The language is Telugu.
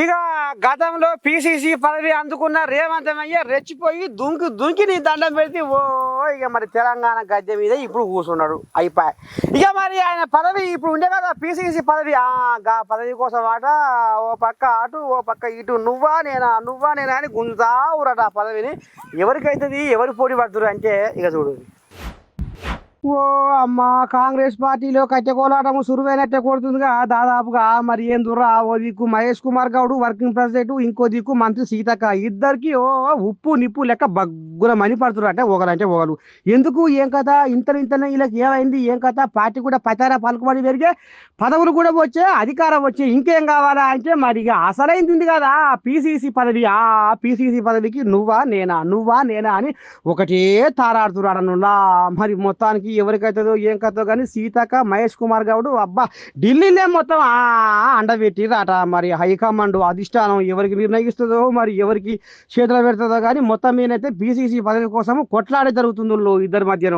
ఇక గతంలో పిసిసి పదవి అందుకున్న రేవంతమయ్య రెచ్చిపోయి దుంకి దుంకి నీ దండం పెడితే ఓ ఇక మరి తెలంగాణ గద్దె మీద ఇప్పుడు కూర్చున్నాడు. అయిపోయి. ఇక మరి ఆయన పదవి ఇప్పుడు ఉండే కదా పిసిసి పదవి. ఆ గా పదవి కోసం ఆట ఓ పక్క అటు ఓ పక్క ఇటు నువ్వా నేనా నువ్వా నేనా అని గుంజావురట ఆ పదవిని. ఎవరికైతుంది ఎవరు పోటీ పడుతురు అంటే ఇక చూడు. ఓ అమ్మ కాంగ్రెస్ పార్టీలో కట్టె కోలాటము సురువైనట్టే కొడుతుందిగా. దాదాపుగా మరి ఏం దుర్రా ఓ దిక్కు మహేష్ కుమార్ గౌడ్ వర్కింగ్ ప్రెసిడెంట్ ఇంకో దిక్కు మంత్రి సీతక్క. ఇద్దరికి ఓ ఉప్పు నిప్పు లెక్క బగ్గుల మని పడుతున్నారంటే ఒకరంటే ఒకరు. ఎందుకు? ఏం కథ? ఇంత ఇంతనే వీళ్ళకి ఏమైంది? ఏం కథ? పార్టీ కూడా పచారా పలుకుబడి పెరిగే పదవులు కూడా వచ్చే అధికారం వచ్చే ఇంకేం కావాలా అంటే మరి అసలైంది కదా. పీసీసీ పదవి. ఆ పీసీసీ పదవికి నువ్వా నేనా? నువ్వా నేనా అని ఒకటే తారాడుతున్నాడనులా మరి మొత్తానికి ఎవరికైతుందో ఏం కథో కానీ సీతక్క మహేష్ కుమార్ గౌడ్ అబ్బా ఢిల్లీనే మొత్తం ఆ అండబెట్టిరట మరి హైకమాండ్ అధిష్టానం ఎవరికి నిర్ణయిస్తుందో మరి ఎవరికి చేతులు పెడుతుందో కానీ మొత్తం మీదైతే బీసీసీ పదవి కోసం కొట్లాడే జరుగుతుందో ఇద్దరి మధ్యన.